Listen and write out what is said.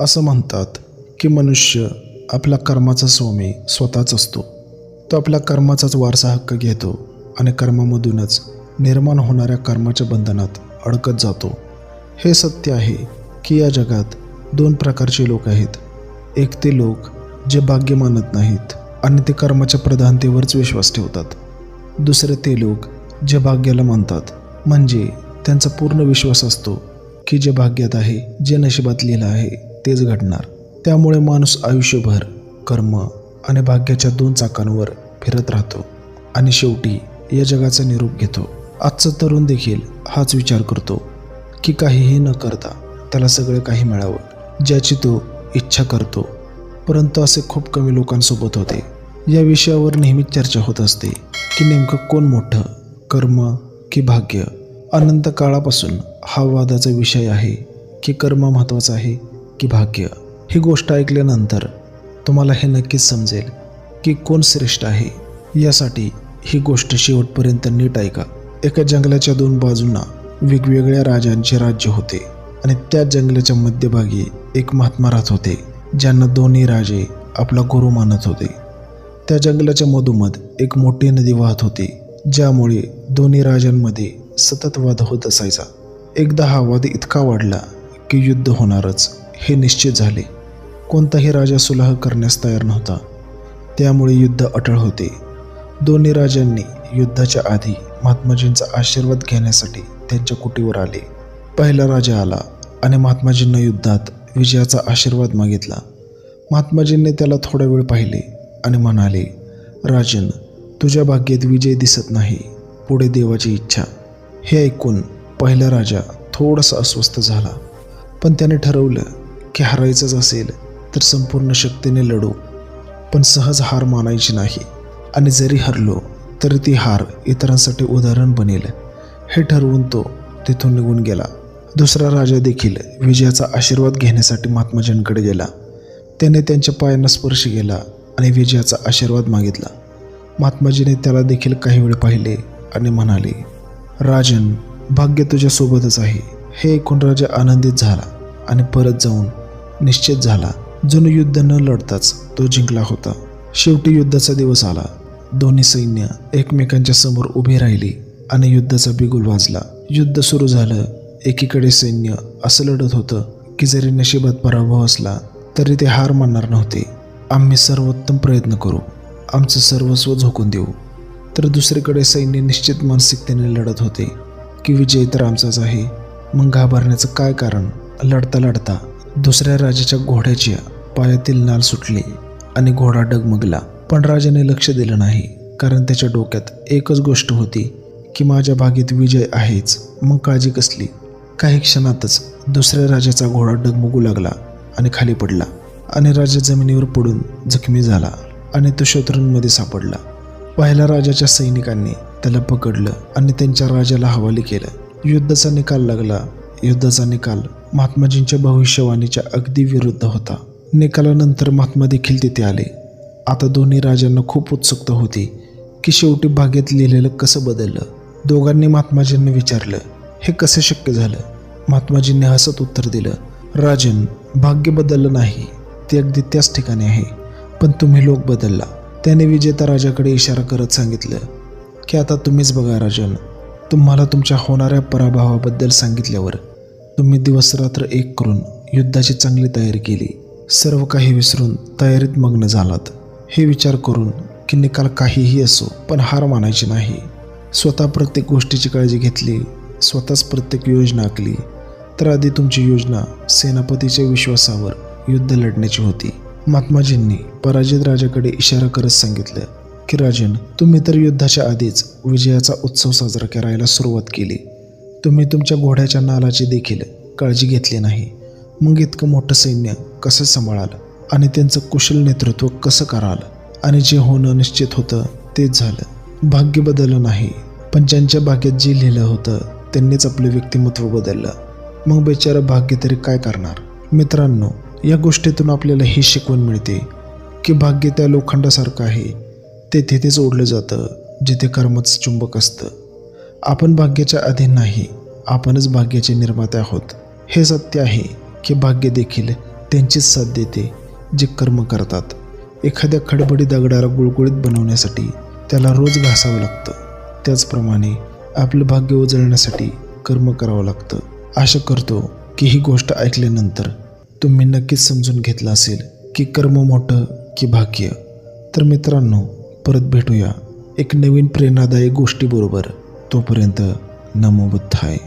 असं म्हणतात की मनुष्य आपल्या कर्माचा स्वामी स्वतःच असतो. तो आपल्या कर्माचाच वारसा हक्क घेतो आणि कर्मामधूनच निर्माण होणाऱ्या कर्माच्या बंधनात अडकत जातो. हे सत्य आहे की या जगात दोन प्रकारचे लोक आहेत. एक ते लोक जे भाग्य मानत नाहीत आणि ते कर्माच्या प्रधानतेवरच विश्वास ठेवतात. दुसरे ते लोक जे भाग्याला मानतात म्हणजे त्यांचा पूर्ण विश्वास असतो की जे भाग्यात आहे जे नशिबात लिहिलं आहे. तेच घडणार. त्यामुळे माणूस आयुष्यभर कर्म आणि भाग्याच्या दोन चाकांवर फिरत राहतो आणि शेवटी या जगाचा निरोप घेतो. आजचा तरुण देखील हाच विचार करतो की काहीही न करता त्याला सगळं काही मिळावं ज्याची तो इच्छा करतो. परंतु असे खूप कमी लोकांसोबत होते. या विषयावर नेहमीच चर्चा होत असते की नेमकं कोण मोठं कर्म की भाग्य? अनंत काळापासून हा वादाचा विषय आहे की कर्म महत्त्वाचा आहे की भाग्य ही गोष्ट ऐकल्यानंतर तुम्हाला हे नक्कीच समजेल की कोण श्रेष्ठ आहे. यासाठी ही गोष्ट शेवटपर्यंत नीट ऐका. एका जंगलाच्या दोन बाजूंना वेगवेगळ्या राजांचे राज्य होते आणि त्या जंगलाच्या मध्यभागी एक महात्मा राहत होते ज्यांना दोन्ही राजे आपला गुरु मानत होते. त्या जंगलाच्या मधोमध एक मोठी नदी वाहत होती ज्यामुळे दोन्ही राजांमध्ये सतत वाद होत असायचा. एकदा हा वाद इतका वाढला की युद्ध होणारच. हे निश्चित झाले. कोणताही राजा सुलाह करण्यास तयार नव्हता. त्यामुळे युद्ध अटळ होते. दोन्ही राजांनी युद्धाच्या आधी महात्माजींचा आशीर्वाद घेण्यासाठी त्यांच्या कुटीवर आले. पहिला राजा आला आणि महात्माजींना युद्धात विजयाचा आशीर्वाद मागितला. महात्माजींनी त्याला थोडा वेळ पाहिले आणि म्हणाले राजन तुझ्या भाग्यात विजय दिसत नाही. पुढे देवाची इच्छा. हे ऐकून पहिला राजा थोडासा अस्वस्थ झाला. पण त्याने ठरवलं की हरायचंच असेल तर संपूर्ण शक्तीने लढू. पण सहज हार मानायची नाही. आणि जरी हरलो तरी ती हार इतरांसाठी उदाहरण बनेल. हे ठरवून तो तिथून निघून गेला. दुसरा राजा देखील विजयाचा आशीर्वाद घेण्यासाठी महात्माजींकडे गेला. त्याने त्यांच्या पायांना स्पर्श केला आणि विजयाचा आशीर्वाद मागितला. महात्माजीने त्याला देखील काही वेळ पाहिले आणि म्हणाले राजन भाग्य तुझ्यासोबतच आहे. हे ऐकून राजा आनंदित झाला आणि परत जाऊन निश्चित झाला. जुनं युद्ध न लढताच तो जिंकला होता. शेवटी युद्धाचा दिवस आला. दोन्ही सैन्य एकमेकांच्या समोर उभी राहिली आणि युद्धाचा बिगुल वाजला. युद्ध सुरू झालं. एकीकडे सैन्य असं लढत होतं की जरी नशिबात पराभव असला तरी ते हार मानणार नव्हते. आम्ही सर्वोत्तम प्रयत्न करू. आमचं सर्वस्व झोकून देऊ. तर दुसरीकडे सैन्य निश्चित मानसिकतेने लढत होते. की विजय तर आमचाच आहे. मग घाबरण्याचं काय कारण? लढता लढता दुसऱ्या राजाच्या घोड्याच्या पायातील नाल सुटली आणि घोडा डगमगला. पण राजाने लक्ष दिलं नाही कारण त्याच्या डोक्यात एकच गोष्ट होती की माझ्या भागीत विजय आहेच मग काळजी कसली? काही क्षणातच दुसऱ्या राजाचा घोडा डगमगू लागला आणि खाली पडला आणि राजा जमिनीवर पडून जखमी झाला आणि तो शत्रूंमध्ये सापडला. पहिल्या राजाच्या सैनिकांनी त्याला पकडलं आणि त्यांच्या राजाला हवाली केलं. युद्धाचा निकाल लागला. युद्धाचा निकाल महात्माजींच्या भविष्यवाणीच्या अगदी विरुद्ध होता. निकालानंतर महात्मा देखील तिथे आले. आता दोन्ही राजांना खूप उत्सुकता होती की शेवटी भाग्यात लिहिलेलं कसं बदललं? दोघांनी महात्माजींना विचारलं हे कसं शक्य झालं? महात्माजींनी हसत उत्तर दिलं राजन भाग्य बदललं नाही. ते अगदी त्याच ठिकाणी आहे. पण तुम्ही लोक बदलला. त्याने विजेता राजाकडे इशारा करत सांगितलं की आता तुम्हीच बघा राजन. तुम्हाला तुमच्या होणाऱ्या पराभवाबद्दल सांगितल्यावर तुम्ही दिवसरात्र एक करून युद्धाची चांगली तयारी केली. सर्व काही विसरून तयारीत मग्न झालात. हे विचार करून की निकाल काहीही असो पण हार मानायची नाही. स्वतः प्रत्येक गोष्टीची काळजी घेतली स्वतःच प्रत्येक योजना आखली. तर आधी तुमची योजना सेनापतीच्या विश्वासावर युद्ध लढण्याची होती. महात्माजींनी पराजित राजाकडे इशारा करत सांगितलं की राजन तुम्ही तर युद्धाच्या आधीच विजयाचा उत्सव साजरा करायला सुरुवात केली. तुम्ही तुमच्या घोड्याच्या नालाची देखील काळजी घेतली नाही. मग इतकं मोठं सैन्य कसं सांभाळाल? आणि त्यांचं कुशल नेतृत्व कसं कराल? आणि जे होणं निश्चित होतं तेच झालं. भाग्य बदललं नाही पण ज्यांच्या भाग्यात जे लिहिलं होतं त्यांनीच आपलं व्यक्तिमत्व बदललं. मग बेचारं भाग्य तरी काय करणार? मित्रांनो या गोष्टीतून आपल्याला ही शिकवण मिळते की भाग्य त्या लोखंडासारखं आहे. ते तिथेच ओढलं जातं जिथे कर्मच चुंबक असतं. आपण भाग्याच्या अधीन नाही आपणच भाग्याचे निर्माते आहोत. हे सत्य आहे की भाग्य देखील त्यांचीच साथ देते जे कर्म करतात. एखाद्या खडबडी दगडाला गुळगुळीत बनवण्यासाठी त्याला रोज घासावं लागतं. त्याचप्रमाणे आपलं भाग्य उजळण्यासाठी कर्म करावं लागतं. आशा करतो की ही गोष्ट ऐकल्यानंतर तुम्ही नक्कीच समजून घेतलं असेल की कर्म मोठं की भाग्य. तर मित्रांनो परत भेटूया एक नवीन प्रेरणादायी गोष्टीबरोबर. तोपर्यंत नमो बुद्धाय